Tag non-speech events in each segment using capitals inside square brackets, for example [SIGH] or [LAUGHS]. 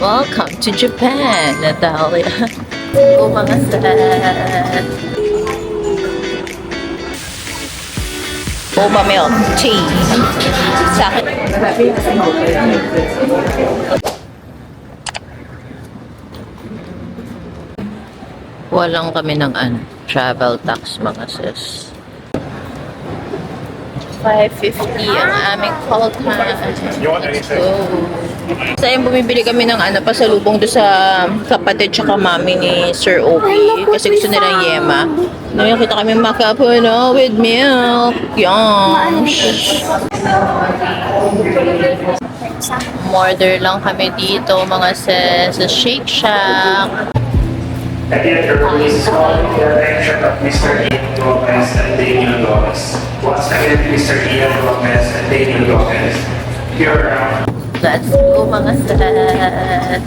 Welcome to Japan, Natalia. O mga set. Boba milk tea. Sa akin. Walang kami ng ano, travel tax mga sis. 550 ang aming call time. Let's go. Sa yung bumibili kami ng ano, pasalubong doon sa kapatid tsaka mami ni Sir Opie. Kasi gusto nila yema. Nakikita kami makapuno with milk. Yum. Order lang kami dito mga sis sa Shake Shack. At the is calling the attention of Mr. Ian Gomez and Daniel Gomez. Once again, Mr. Ian Gomez and Daniel Gomez. You're around. Let's go mga sis.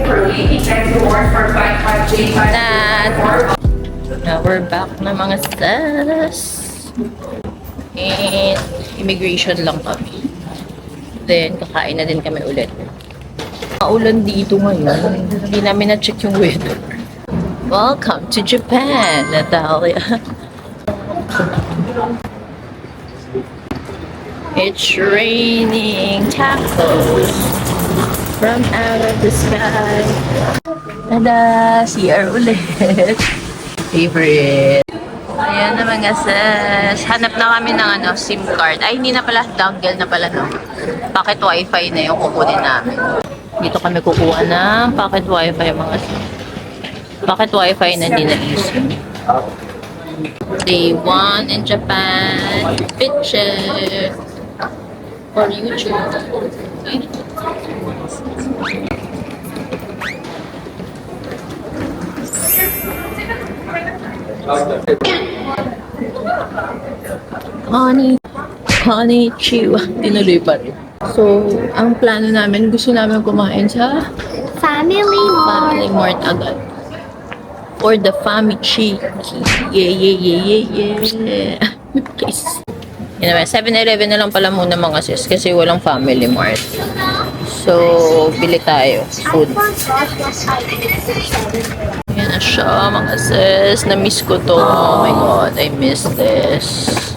for leaving next to work for 55J5. That. Now we're back na mga sis. And immigration lang kami. Then, kakain na din kami ulit. Maulan dito ngayon. Hindi namin na-check yung weather. Welcome to Japan, Natalia. It's raining tacos from out of the sky. Tada! CR ulit. Favorite. Ayan na mga sis. Hanap na kami ng ano, SIM card. Ay, hindi na pala. Dongle na pala, no? Pocket wifi na yung kukunin namin. Dito kami kukuha ng pocket wifi mga sis. Pocket wifi na hindi naisip. Day one in Japan. Picture. For YouTube. Honey, honey, chiwa. Tinuloy pa rin. So, ang plano namin, gusto namin kumain sa Family Family Mart. Mart agad. Or the Family Chiki. Yeah, yeah, yeah, yeah, yeah. [LAUGHS] Please. Yun naman, 7-Eleven na lang pala muna mga sis kasi walang Family Mart. So, bili tayo. Food. Yan na siya mga sis. Na-miss ko to. Oh my God, I miss this.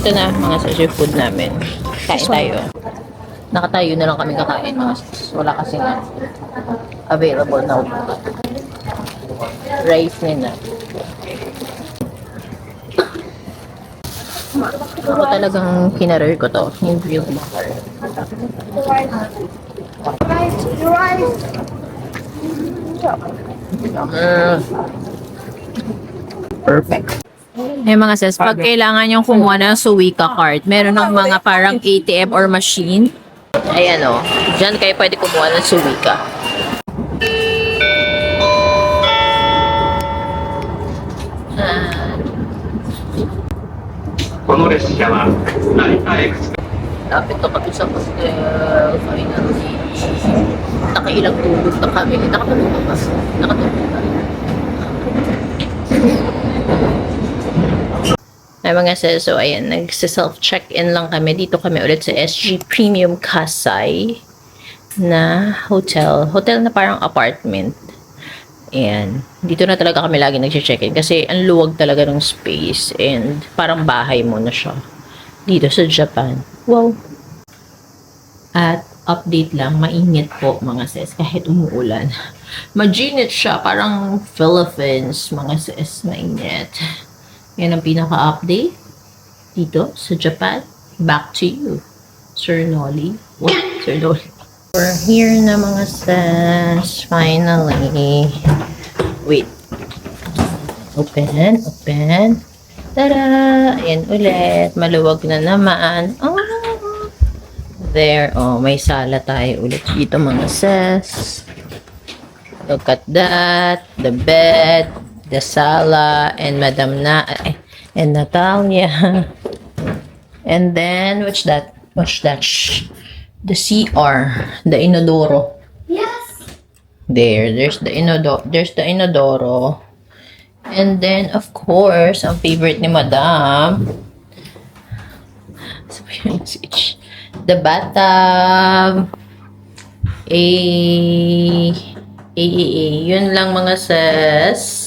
Ito na mga yung food namin. Kain tayo. Nakatayo na lang kami kakain mga sis. Wala kasi na available na. Rice nila. Ako talagang kinarer ko to. Hindi yung makar. Mm. Perfect. May mga sales. Pag kailangan yung kumuha ng Suica card, meron ng mga parang ATM or machine. Ayan o. Diyan kayo pwede kumuha ng Suica. Lapit na kami sa uh, finally. Nakailang tulog na kami. Nakatulog na kasi. Nakatulog na. Ay mga sis, so ayan, nag-self-check-in lang kami. Dito kami ulit sa SG Premium Kasai na hotel. Hotel na parang apartment. Ayan. Dito na talaga kami lagi nag-check-in kasi ang luwag talaga ng space and parang bahay mo na siya. Dito sa Japan. Wow. At update lang, mainit po mga sis kahit umuulan. Majinit siya, parang Philippines mga sis, mainit. Yan ang pinaka-update dito sa Japan. Back to you, Sir Nolly. What? Sir Nolly. We're here na mga sis. Finally. Wait. Open, open. Tara! Ayan ulit. Maluwag na naman. Oh! There. Oh, may sala tayo ulit dito mga sis. Look at that. The bed. The sala. And Madam Na... and Natalia. And then, what's that? What's that? Shh. The CR. The inodoro. Yes. There, there's the inodoro, there's the inodoro. And then, of course, ang favorite ni Madam, [LAUGHS] the bathtub, a, a, a, a, yun lang mga sis.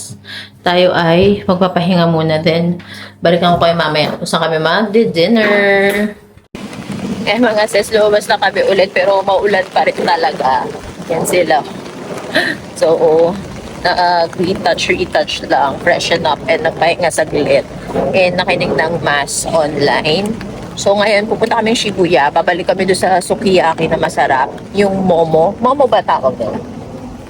Tayo ay magpapahinga muna. Then, balikan ko kayo mamaya kung saan kami mag-dinner. Eh mga sis, lumabas na kami ulit pero maulan pa rin talaga. Yan sila. [GASPS] So, na retouch, retouch lang, freshen up, and nagpahinga saglit. And nakinig ng mass online. So, ngayon, pupunta kami Shibuya. Babalik kami doon sa Sukiyaki na masarap. Yung Momo. Momo ba tawag doon?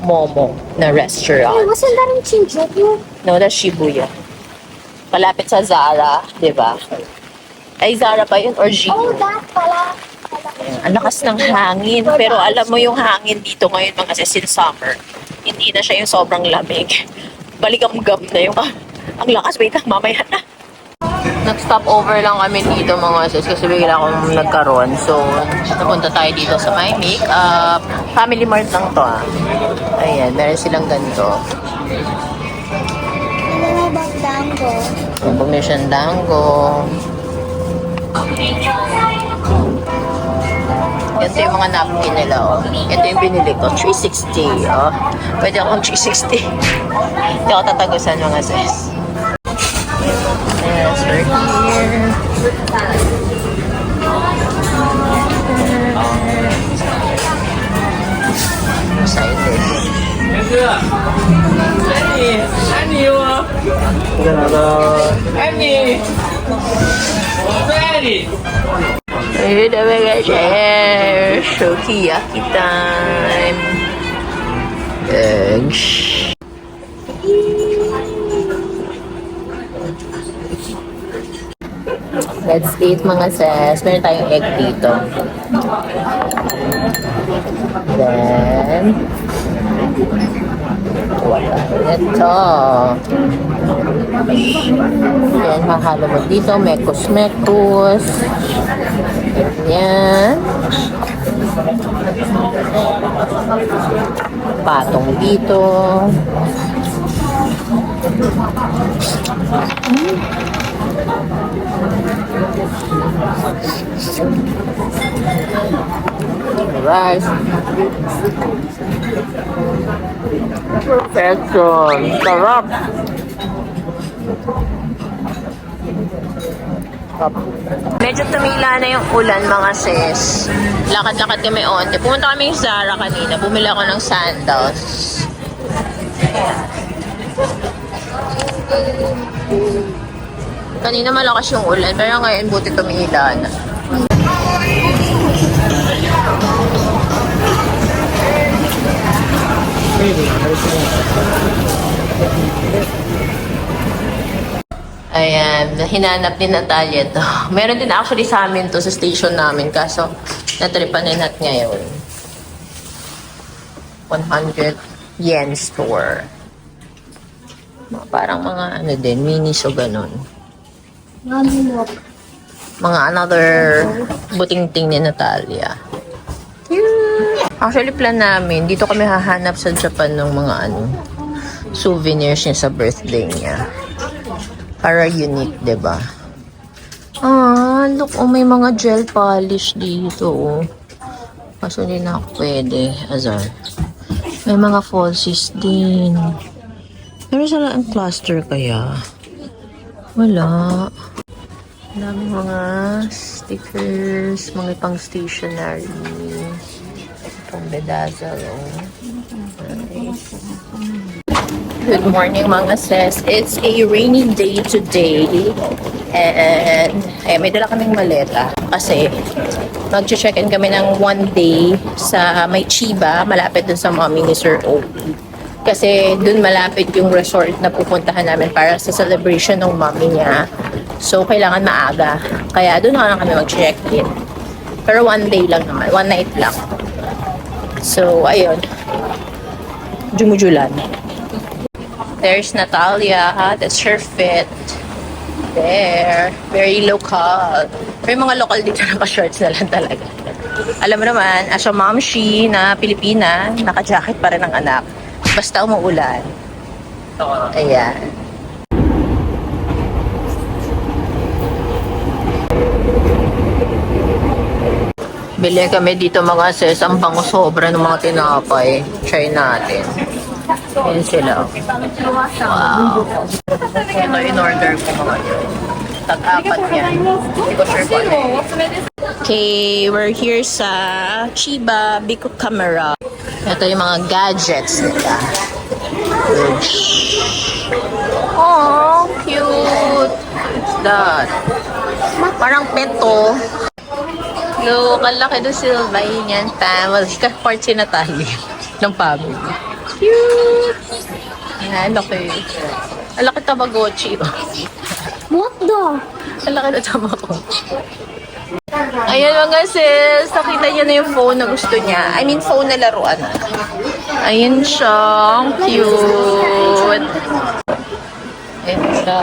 Momo na restaurant. Wasn't that in Shinjuku? No, that's Shibuya. Malapit sa Zara, di ba? Ay, Zara ba yun? Or G? Oh, that pala. Ang lakas ng hangin. Pero alam mo yung hangin dito ngayon mga sis in summer. Hindi na siya yung sobrang lamig. [LAUGHS] Baligam-gam na yung ang lakas. Wait lang, mamaya na. Nag-stop over lang kami dito mga sis kasi bigla akong nagkaroon. So, napunta tayo dito sa My Makeup. Family Mart lang to ah. Ayan, meron silang ganito. Ano ba dango? Permission dango. Ito yung mga napkin nila, oh. Ito yung binili ko, 360, oh. Pwede akong 360. Hindi ako tatagusan mga sis. Yes, we're here. Excited. Ayun na mga share. Sukiyaki time. Eggs. Let's eat mga sis. Meron tayong egg dito. Then, wala. Ito. Yan, mahalo mo dito. Mekos-mekos. Yan. Patong dito. Rice. Perfection. Sarap. Medyo tumila na yung ulan mga sis. Lakad-lakad kami onte. Pumunta kami sa Zara kanina. Bumili ako ng sandals. Ayan. Kanina malakas yung ulan, pero ngayon buti tumila na. Ayan, hinanap ni Natalia to. [LAUGHS] Meron din actually sa amin to sa station namin, kaso natripan ni Nat ngayon. 100 yen store. Parang mga ano din, minis o ganun. Mga another buting-ting ni Natalia. Actually, plan namin, dito kami hahanap sa Japan ng mga ano, souvenirs niya sa birthday niya. Para unique, ba? Ah, look, oh, may mga gel polish dito, oh. Kaso hindi na ako pwede, azar. May mga falsies din. Pero sala ang cluster kaya? Wala. Dami mga stickers, mga pang stationery. Pang bedazzle, oh. Nice. Good morning mga sis. It's a rainy day today. And ay, may dala kaming maleta. Kasi mag-check-in kami ng one day sa may Chiba, malapit dun sa mommy ni Sir O. Kasi dun malapit yung resort na pupuntahan namin para sa celebration ng mommy niya. So, kailangan maaga. Kaya dun na kami mag-check-in. Pero one day lang naman. One night lang. So, ayun. Jumujulan. There's Natalia. That's her fit. There. Very local. Pero mga local dito naka-shorts na lang talaga. Alam mo naman, as a mom she na Pilipina, naka-jacket pa rin ang anak. Basta umuulan. Ayan. Bili kami dito mga sis. Ang bango sobra ng mga tinapay. Try natin. Yan sila. Wow. Ito in-order ko mga yun. Tag-apat yan. Hindi ko sure kung ano. Okay, we're here sa Chiba Bico Camera. Ito yung mga gadgets nila. Oh, cute. What's that? Parang peto. Look, ang laki doon sila yan family. Part na tayo ng family. Cute! Yan, laki. Ang laki Tamagotchi. Oh. Mukdo. Ang laki na Tamagotchi. Ayan mga sis, nakita niya na yung phone na gusto niya. I mean, phone na laruan. Ayan siya. Ang cute. Ayan siya.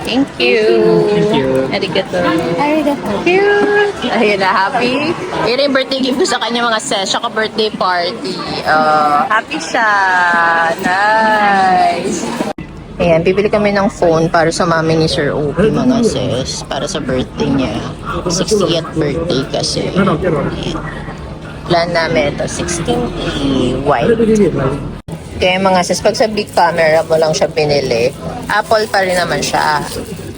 Thank you. Thank you. Arigato. Arigato. Cute. Ayun na, happy. Yan yung birthday gift ko sa kanya mga sis. Saka birthday party. Uh, happy siya. Nice. Ayan, bibili kami ng phone para sa mami ni Sir Opie mga sis. Para sa birthday niya. 60th birthday kasi. Ayan. Plan namin ito, 16 white. Kaya mga sis, pag sa big camera mo lang siya pinili, Apple pa rin naman siya.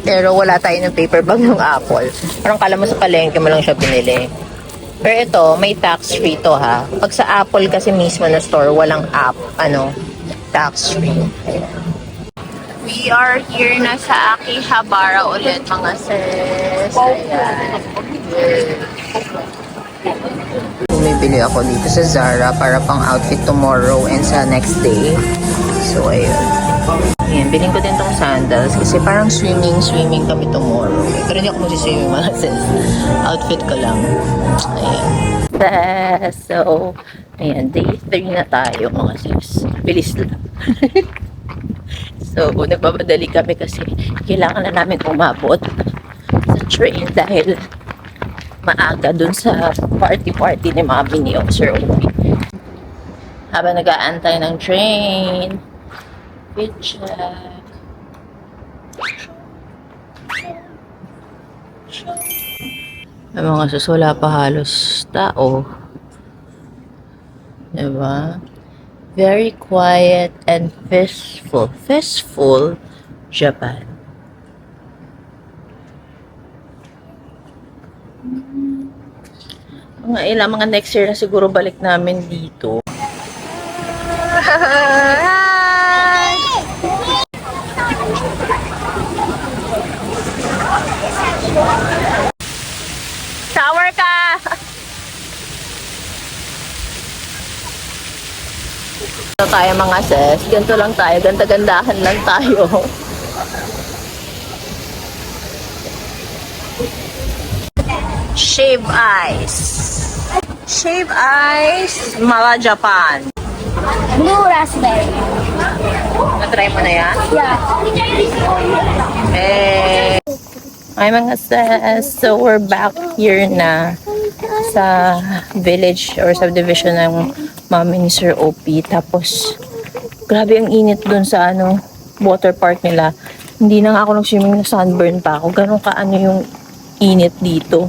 Pero wala tayo ng paper bag ng Apple. Parang kala mo sa palengke mo lang siya pinili. Pero ito, may tax free to ha. Pag sa Apple kasi mismo na store, walang app, ano, tax free. We are here na sa Akihabara ulit mga sis. Ayan. Bumibili ako dito sa Zara para pang outfit tomorrow and sa next day. So, ayun. Ayan, bilhin ko din tong sandals kasi parang swimming, swimming kami tomorrow. Pero hindi ako magsiswimming mga sis. Outfit ko lang. Ayan. So, ayan, day 3 na tayo mga sis. Bilis lang. [LAUGHS] so, nagmamadali kami kasi kailangan na namin umabot sa train dahil maaga dun sa party-party ni Mami ni Sir Obi. Habang nag-aantay ng train, good check. Ay mga sus, wala pa halos tao. Diba? Very quiet and peaceful. Peaceful Japan. Mga ilang mga next year na siguro balik namin dito. Ito tayo mga sis. Ganito lang tayo. Ganda-gandahan lang tayo. Shave Ice. Shave Ice, Mala Japan. Blue raspberry. Na-try mo na yan? Yeah. Eh. Ay mga sis, so we're back here na sa village or subdivision ng mami ni Sir OP. Tapos, grabe ang init dun sa ano, water park nila. Hindi na nga ako nag-swimming na sunburn pa ako. Ganon ka ano yung init dito.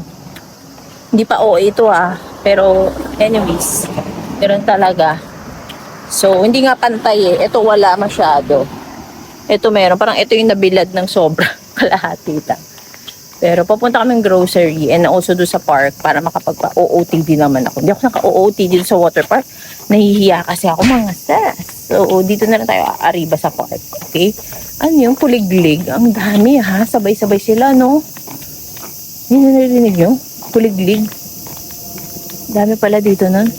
Hindi pa oo ito ah. Pero anyways, meron talaga. So, hindi nga pantay eh. Ito wala masyado. Ito meron. Parang ito yung nabilad ng sobra. [LAUGHS] Kalahati ta. Pero papunta kaming grocery and also doon sa park para makapagpa-OOTD naman ako. Hindi ako naka-OOTD dito sa water park. Nahihiya kasi ako mga sis. So, dito na lang tayo aariba sa park. Okay? Ano yung kuliglig? Ang dami ha. Sabay-sabay sila, no? Hindi na narinig nyo? Kuliglig. Dami pala dito nun.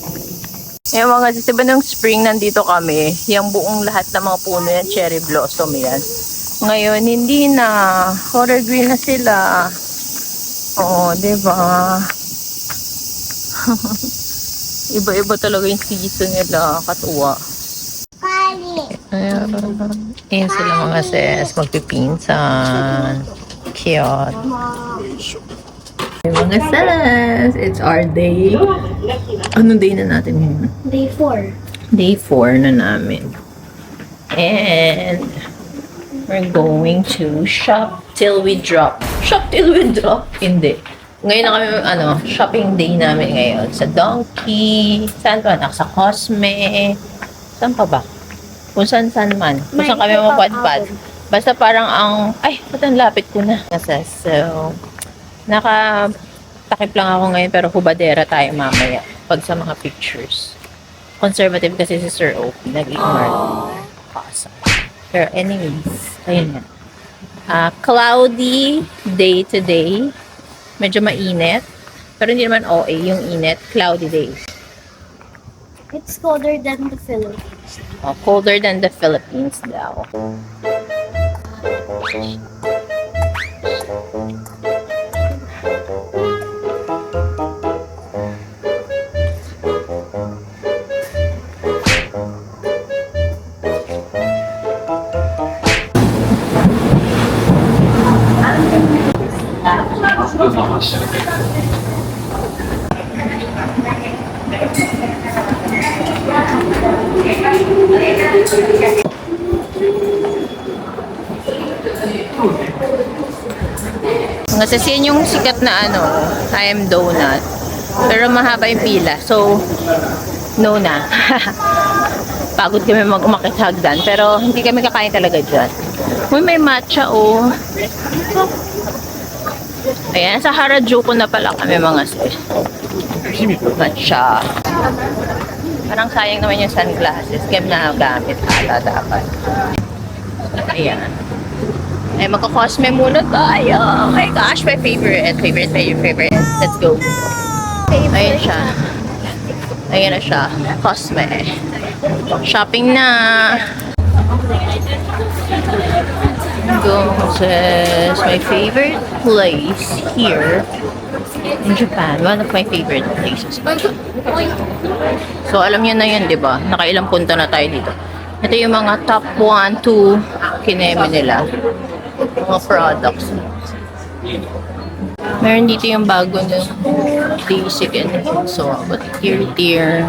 Yung mga diba nung spring nandito kami, yung buong lahat ng mga puno yan, cherry blossom yan. Ngayon, hindi na. Color green na sila. Oo, di ba? [LAUGHS] Iba-iba talaga yung season nila. Katuwa. Ayan. Ayan sila mga sis. Magpipinsan. Cute. Mga sis, it's our day. Anong day na natin ngayon? Day 4. Day 4 na namin. And we're going to shop till we drop. Shop till we drop? Hindi. Ngayon na kami, ano, shopping day namin ngayon. Sa Donkey. Saan pa? Sa Cosme. Saan pa ba? Kung saan saan man. Kung saan kami mapadpad. Basta parang ang, ay, ba't ang lapit ko na? Nasa, so, naka, takip lang ako ngayon pero hubadera tayo mamaya pag sa mga pictures. Conservative kasi si Sir O. Nag-ignore. Awesome. Pero anyways, ayun nga. Ah, cloudy day today. Medyo mainit. Pero hindi naman OA yung init. Cloudy day. It's colder than the Philippines. Oh, colder than the Philippines daw. Mga sasin yung sikat na ano, I am donut. Pero mahaba yung pila. So, no na. [LAUGHS] Pagod kami mag umakit hagdan. Pero hindi kami kakain talaga dyan. Uy, may matcha oh. Ayan, sa Harajuku na pala kami mga sis. Matcha. Parang sayang naman yung sunglasses. Game na gamit ata dapat. Ayan. Ay, magka-cosme muna tayo. Oh my gosh, my favorite. Favorite, favorite, favorite. Let's go. Ayan siya. Ayan na siya. Cosme. Shopping na. Go says my favorite place here in Japan. One of my favorite places. So, alam niyo na yun, di ba? Nakailang punta na tayo dito. Ito yung mga top 1, 2 kineme nila. Mga products. Meron dito yung bago na basic and so but tier tier.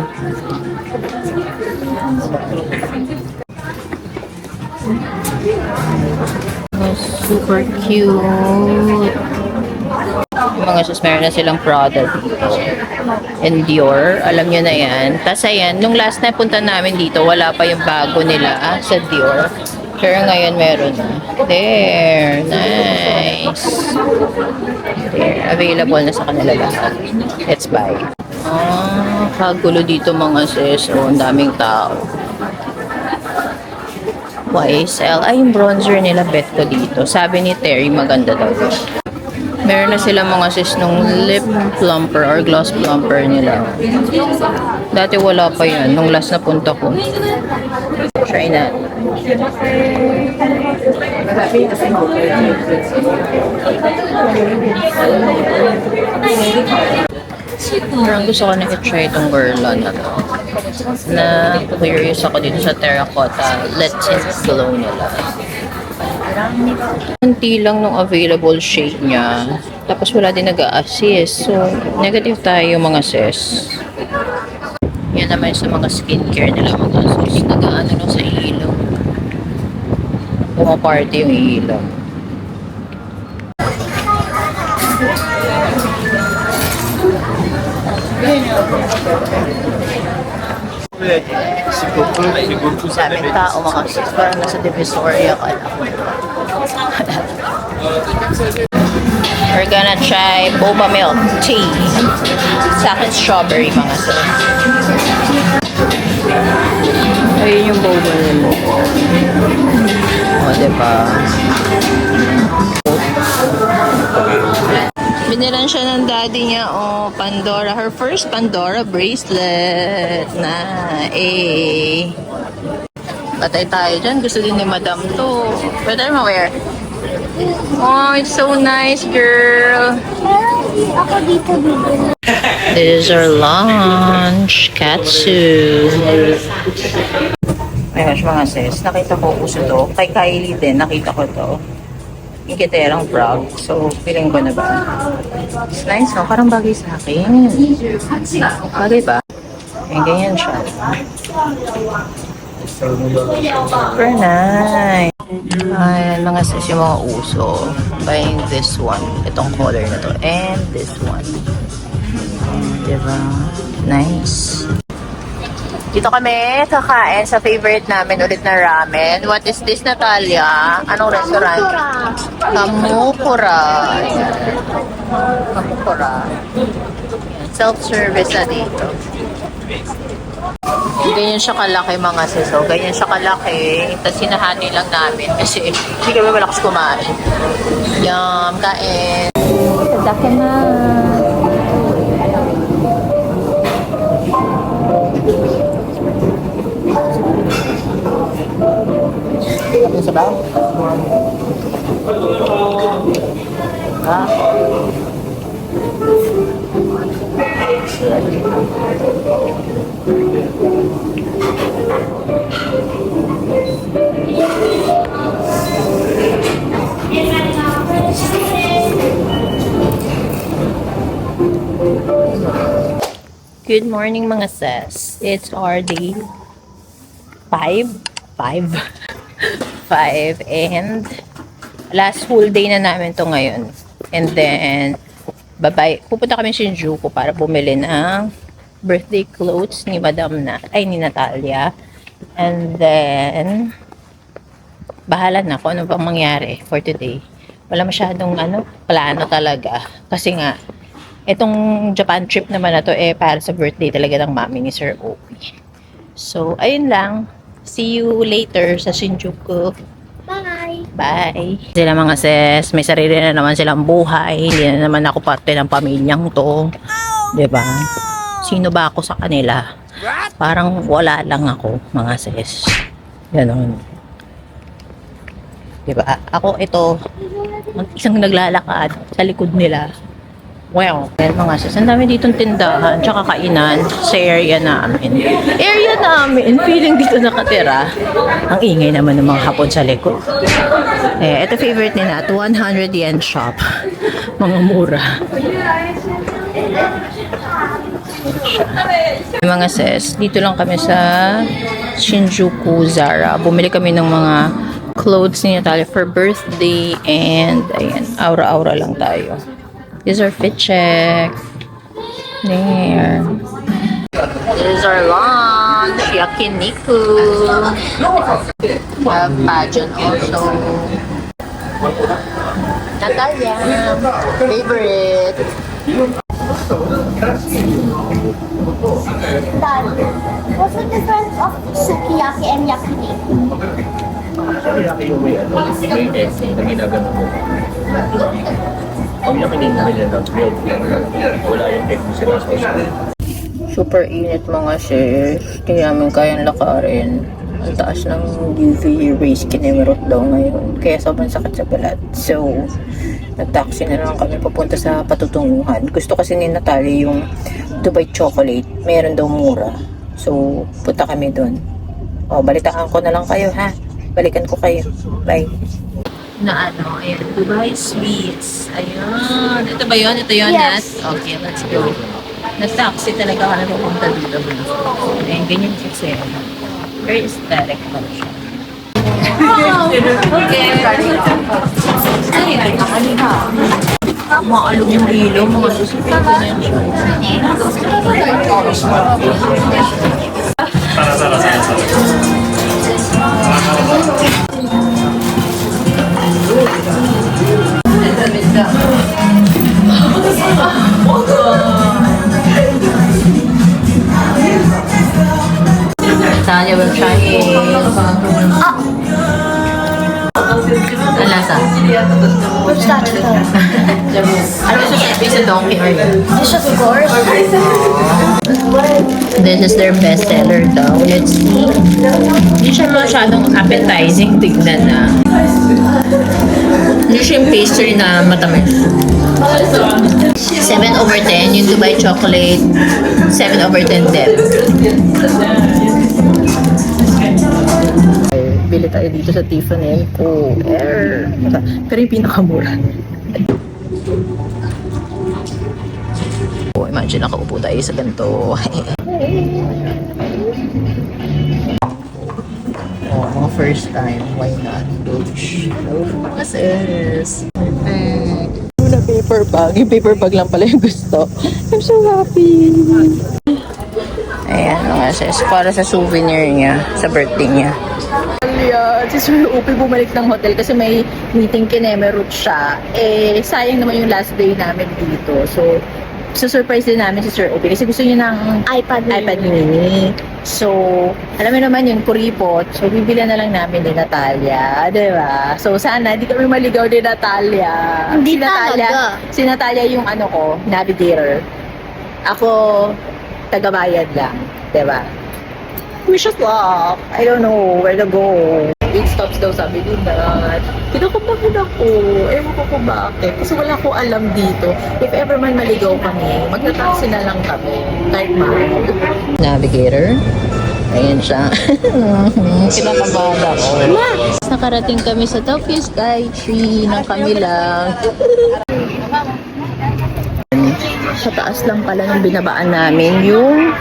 Super cute. Mga sus, meron na silang dito. And Dior, alam nyo na yan. Tapos ayan, nung last na punta namin dito, wala pa yung bago nila ah, sa Dior. Pero ngayon meron na. There, nice. There, available na sa kanila lahat. Let's buy. Ah, kagulo dito mga sis. Oh, ang daming tao. YSL. Ay, yung bronzer nila bet ko dito. Sabi ni Terry, maganda daw. Meron na sila mga sis nung lip plumper or gloss plumper nila. Dati wala pa yan. Nung last na punta ko. Try na. Parang gusto ko na i-try itong Guerlain na to. Na curious ako dito sa terracotta. Let's in glow nila. Kunti lang nung available shade niya. Tapos wala din nag-a-assist. So, negative tayo mga sis. Yan naman sa mga skincare nila mga sis. Nag-ano lang sa ilaw. Pumaparty yung ilaw. Sabi tao mga sis. Parang nasa Divisoria ka lang. [LAUGHS] We're gonna try boba milk tea. Sa akin, strawberry mga sis. Ayun yung boba nila. O, diba? Binilan siya ng daddy niya, oh, Pandora. Her first Pandora bracelet na, eh. Patay tayo dyan. Gusto din ni Madam to. Pwede mo wear. Oh, it's so nice, girl. Ako dito bibili. This is our lunch. Katsu. Ay gosh, mga sis. Nakita ko uso to. Kay Kylie din, nakita ko to. Ikiterang frog. So, feeling ko na ba? It's nice, no? Parang bagay sa akin. Bagay ba? Ayan, ganyan siya. Super nice. Ayan, mga sis yung mga uso. Buying this one. Itong color na to. And this one. Diba? Nice. Dito kami kakain sa favorite namin ulit na ramen. What is this, Natalia? Anong restaurant? Kamukura. Kamukura. Self-service na dito. Ganyan siya kalaki mga siso. Ganyan siya kalaki. Tapos sinahati lang namin kasi hindi kami malakas kumain. Yum, kain. Sadaka na. Ang sabaw? Ah. Good morning mga sis. It's our day 5. 5. 5. And last full day na namin to ngayon. And then, babay, pupunta kami Shinjuku para bumili ng birthday clothes ni Madam na, ay ni Natalia. And then, bahala na kung ano bang mangyari for today. Wala masyadong ano, plano talaga. Kasi nga, itong Japan trip naman na to eh para sa birthday talaga ng mami ni Sir Opi. So, ayun lang. See you later sa Shinjuku. Bye! Sila mga sis, may sarili na naman silang buhay. Hindi na naman ako parte ng pamilyang to. ba? Sino ba ako sa kanila? Parang wala lang ako, mga sis. Ganon. ba? Ako ito, ang isang naglalakad sa likod nila. Wow. Well, mga sis, ang dami ditong tindahan, tsaka kainan sa area namin. Area namin, feeling dito nakatira. Ang ingay naman ng mga hapon sa likod. Eh, ito favorite nila, at 100 yen shop. Mga mura. Mga sis, dito lang kami sa Shinjuku Zara. Bumili kami ng mga clothes ni Natalia for birthday and ayan, aura-aura lang tayo. These are fit check. There. This is our lunch. Yakiniku. We have pageant also. Natalia. Favorite. Dad, what's the difference of sukiyaki and yakiniku? Yaki yung may ano, may egg na ginagano mo. Pag yaki nila nila ng milk, wala yung egg na sinasawsaw. Super init mga sis. Hindi namin kayang lakarin. Ang taas ng UV rays kinimirot daw ngayon. Kaya sobrang sakit sa balat. So, nag-taxi na lang kami papunta sa patutunguhan. Gusto kasi ni Natalie yung Dubai chocolate. Meron daw mura. So, punta kami doon. O, balitaan ko na lang kayo ha. Balikan ko kayo. Bye. Na ano, ayan, Dubai Sweets. Ayun. Ito ba yun? Ito yun, Yes. Nat? Okay, let's go. Nag-taxi talaga kami pupunta dito. Ayun, ganyan kasi. Very aesthetic pa siya. Maalog yung ilaw, mga susunod na yan siya. Saan niya ba siya Ah! Ang lasa? What's that? Ano ba siya? Is a donkey or? It's just course. This is their bestseller daw. Let's see. Hindi siya masyadong appetizing tignan na. Hindi siya yung pastry na matamis. 7 over 10. Yung Dubai chocolate, 7 over 10 din. Bili tayo dito sa Tiffany Co. Er, pero yung pinakamura. Oh, imagine nakaupo tayo sa ganito. [LAUGHS] oh, mga first time. Why not? Coach. Hello, mga sis. Perfect. Una paper bag. Yung paper bag lang pala yung gusto. I'm so happy. Ayan, mga sis. Para sa souvenir niya. Sa birthday niya. Yeah, si Sir Upi bumalik ng hotel kasi may meeting kinemerut siya. Eh, sayang naman yung last day namin dito. So, surprise din namin si Sir Upi kasi gusto niya ng iPad mini. iPad mini. So, alam mo naman yung kuripot. So, bibili na lang namin ni Natalia. Di ba? So, sana di kami maligaw ni Natalia. Hindi si Natalia, talaga. si Natalia yung ano ko, navigator. Ako, tagabayad lang. Di ba? Wish us luck. I don't know where to go. Eight stops daw sabi ni Nat. Kinakabahan ako. Ewan ko kung bakit. Kasi wala ko alam dito. If ever man maligaw kami, magta-taxi na lang kami. Kahit mahal. Navigator. Ayan siya. [LAUGHS] Kinakabahan ako. Nakarating kami sa Tokyo Sky Tree ng kami lang. Sa taas lang pala nung binabaan namin yung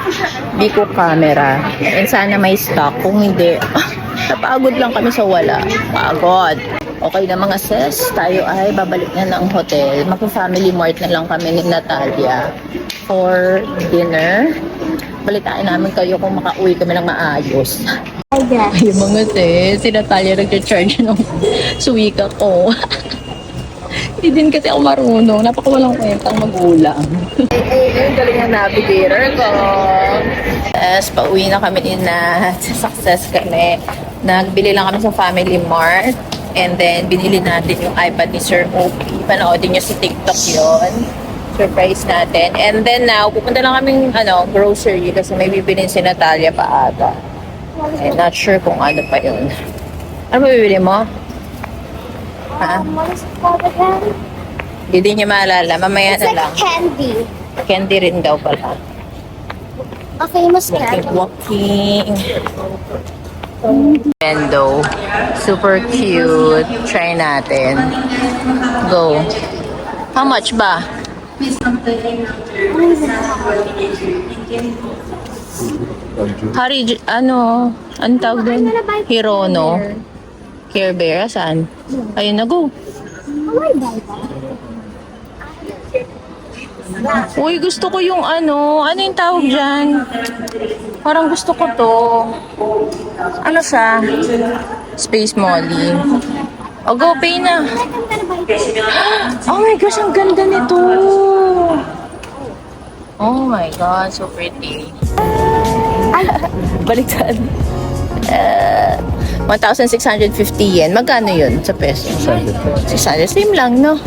Biko camera. And sana may stock. Kung hindi, [LAUGHS] napagod lang kami sa wala. Pagod. Okay na mga sis, tayo ay babalik na ng hotel. Magpa-family mart na lang kami ni Natalia for dinner. Balitaan namin kayo kung makauwi kami ng maayos. I guess. Yung mga sis, si Natalia nag-charge ng suwika ko. [LAUGHS] Hindi din kasi ako marunong. Napakawalang kwentang magulang. Ay, ay, yung galing na navigator ko. Yes, pauwi na kami din na [LAUGHS] success kami. Nagbili lang kami sa Family Mart. And then, binili natin yung iPad ni Sir Opie. Panoodin nyo sa TikTok yon Surprise natin. And then now, pupunta lang kaming ano, grocery kasi may bibilin si Natalia pa ata. I'm not sure kung ano pa yun. Ano ba bibili mo? Ha? Um, called again? Hindi niya maalala. Mamaya It's na like lang. candy. Candy rin daw pala. A famous Walking, candy. walking. Mendo. Super cute. Try natin. Go. How much ba? Hari, ano, ano tawag doon? Hirono. Care Bear, saan? Ayun na, go. Uy, gusto ko yung ano, ano yung tawag dyan? Parang gusto ko to. Ano siya? Space Molly. O, go pay na. [GASPS] Oh my gosh, ang ganda nito. Oh my God, so pretty. [LAUGHS] Baliktad. Uh, 1,650 yen. Magkano yun sa peso? 600. Same lang, no?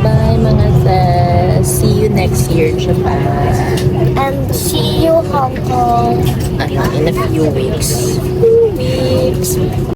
Bye, mga sis. See you next year, Japan. And see you, Hong Kong. Ano, in a few weeks. Few weeks.